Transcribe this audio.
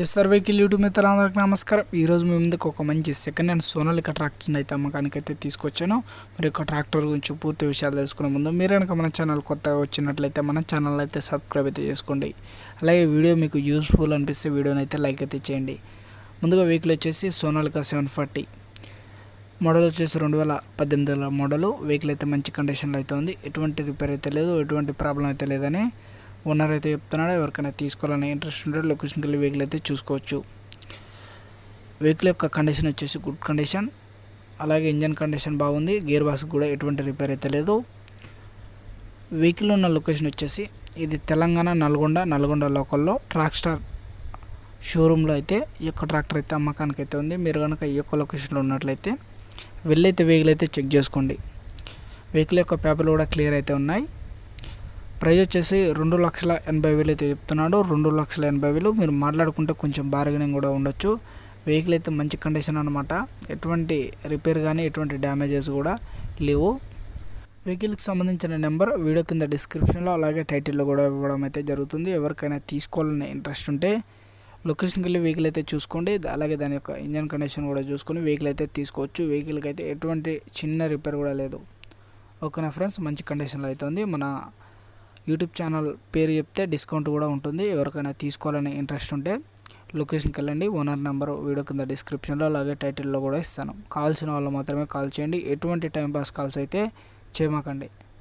SR vehicle YouTube మిత్రులందరికీ నమస్కారం. ఈరోజు మీ ముందుకు ఒక మంచి సెకండ్ హ్యాండ్ సోనాలిక ట్రాక్టర్ని అయితే అమ్మకానికి అయితే తీసుకొచ్చాను. మరి యొక్క ట్రాక్టర్ గురించి పూర్తి విషయాలు తెలుసుకునే ముందు మీరు కనుక మన ఛానల్ కొత్తగా వచ్చినట్లయితే మన ఛానల్ అయితే సబ్స్క్రైబ్ అయితే చేసుకోండి. అలాగే వీడియో మీకు యూస్ఫుల్ అనిపిస్తే వీడియోని అయితే లైక్ అయితే చేయండి. ముందుగా వెహికల్ వచ్చేసి సోనాలిక సెవెన్ ఫార్టీ మోడల్ వచ్చేసి రెండు వేల పద్దెనిమిది మోడల్ వెహికల్ అయితే మంచి కండిషన్లో అయితే ఉంది. ఎటువంటి రిపేర్ అయితే లేదు ఎటువంటి ప్రాబ్లం అయితే లేదని ఓనర్ అయితే చెప్తున్నాడు ఎవరికైనా తీసుకోవాలని ఇంట్రెస్ట్ ఉంటే లొకేషన్కి వెళ్ళి వెహికల్ అయితే చూసుకోవచ్చు. వెహికల్ యొక్క కండిషన్ వచ్చేసి గుడ్ కండిషన్ అలాగే ఇంజన్ కండిషన్ బాగుంది గేర్ బాక్స్ కూడా ఎటువంటి రిపేర్ అయితే లేదు. వెహికల్ ఉన్న లొకేషన్ వచ్చేసి ఇది తెలంగాణ నల్గొండ నల్గొండ లోకల్లో ట్రాక్ స్టార్ షోరూంలో అయితే ఈ యొక్క ట్రాక్టర్ అయితే అమ్మకానికి అయితే ఉంది. మీరు కనుక ఈ యొక్క లొకేషన్లో ఉన్నట్లయితే వెళ్ళైతే వెహికల్ అయితే చెక్ చేసుకోండి. వెహికల్ యొక్క పేపర్లు కూడా క్లియర్ అయితే ఉన్నాయి. ప్రైజ్ వచ్చేసి రెండు లక్షల ఎనభై వేలు అయితే చెప్తున్నాడు. రెండు లక్షల ఎనభై వేలు మీరు మాట్లాడుకుంటే కొంచెం బార్గెనింగ్ కూడా ఉండొచ్చు. వెహికల్ అయితే మంచి కండిషన్ అనమాట ఎటువంటి రిపేర్ కానీ ఎటువంటి డ్యామేజెస్ కూడా లేవు. వెహికల్కి సంబంధించిన నెంబర్ వీడియో కింద డిస్క్రిప్షన్లో అలాగే టైటిల్లో కూడా ఇవ్వడం అయితే జరుగుతుంది. ఎవరికైనా తీసుకోవాలని ఇంట్రెస్ట్ ఉంటే లొకేషన్కి వెళ్ళి వెహికల్ అయితే చూసుకోండి. అలాగే దాని యొక్క ఇంజన్ కండిషన్ కూడా చూసుకొని వెహికల్ అయితే తీసుకోవచ్చు. వెహికల్కి అయితే ఎటువంటి చిన్న రిపేర్ కూడా లేదు. ఓకేనా ఫ్రెండ్స్ మంచి కండిషన్లో అయితే ఉంది. మన యూట్యూబ్ ఛానల్ పేరు చెప్తే డిస్కౌంట్ కూడా ఉంటుంది. ఎవరికైనా తీసుకోవాలని ఇంట్రెస్ట్ ఉంటే లొకేషన్కి వెళ్ళండి. ఓనర్ నెంబర్ వీడియో కింద డిస్క్రిప్షన్లో అలాగే టైటిల్లో కూడా ఇస్తాను. కాల్సిన వాళ్ళు మాత్రమే కాల్ చేయండి. ఎటువంటి టైం పాస్ కాల్స్ అయితే చేయమాకండి